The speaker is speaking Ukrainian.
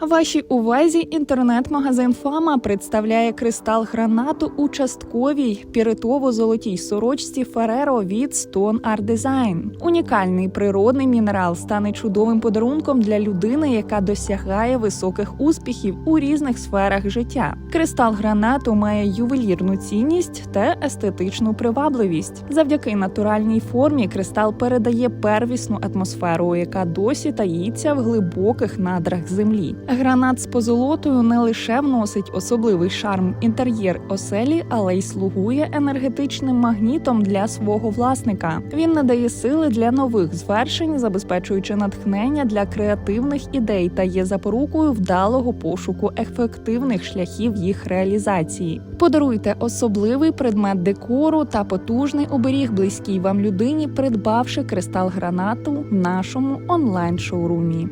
Вашій увазі інтернет-магазин Фама представляє кристал гранату у частковій піритово-золотій сорочці Ferrero від Stone Art Design. Унікальний природний мінерал стане чудовим подарунком для людини, яка досягає високих успіхів у різних сферах життя. Кристал гранату має ювелірну цінність та естетичну привабливість. Завдяки натуральній формі кристал передає первісну атмосферу, яка досі таїться в глибоких надрах землі. Гранат з позолотою не лише вносить особливий шарм інтер'єр оселі, але й слугує енергетичним магнітом для свого власника. Він надає сили для нових звершень, забезпечуючи натхнення для креативних ідей та є запорукою вдалого пошуку ефективних шляхів їх реалізації. Подаруйте особливий предмет декору та потужний оберіг близькій вам людині, придбавши кристал гранату в нашому онлайн-шоурумі.